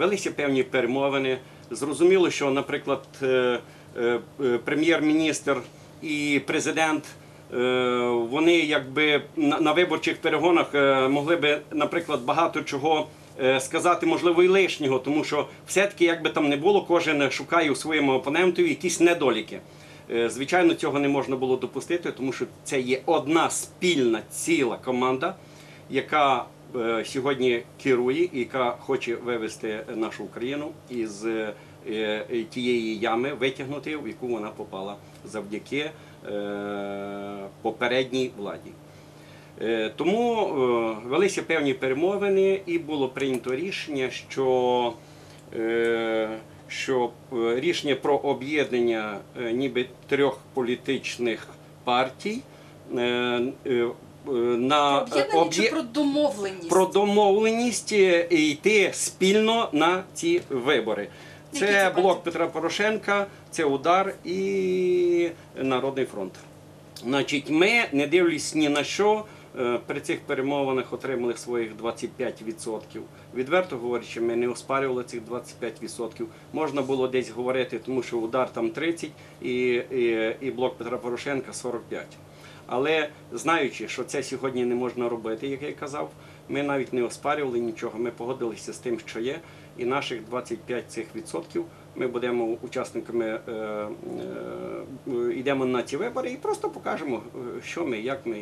велися певні перемовини. Зрозуміло, що, наприклад, е, е, е, прем'єр-міністр і президент. Вони якби на виборчих перегонах могли би, наприклад, багато чого сказати, можливо, і лишнього, тому що все-таки, як би там не було, кожен шукає у своєму опонентові якісь недоліки. Звичайно, цього не можна було допустити, тому що це є одна спільна ціла команда, яка сьогодні керує яка хоче вивести нашу Україну із е, е, тієї ями, витягнути, в яку вона попала завдяки е, попередній владі. Е, Тому е, велися певні перемовини, і було прийнято рішення, що, е, що е, рішення про об'єднання е, ніби трьох політичних партій е, е, е, на Об'єднані чи про домовленість? про домовленість е, йти спільно на ці вибори. Це це блок партії? Петра Порошенка, це удар і Народний фронт. Значить, ми, не дивлячись ні на що, е, при цих перемовинах отримали своїх 25%. Відверто говорячи, ми не оспарювали цих 25%. Можна було десь говорити, тому що удар там 30 і, і, і блок Петра Порошенка 45. Але знаючи, що це сьогодні не можна робити, як я казав, ми навіть не оспарювали нічого. Ми погодилися з тим, що є, і наших 25 цих відсотків ми будемо учасниками, е, е, йдемо на ці вибори і просто покажемо, е, що ми, як ми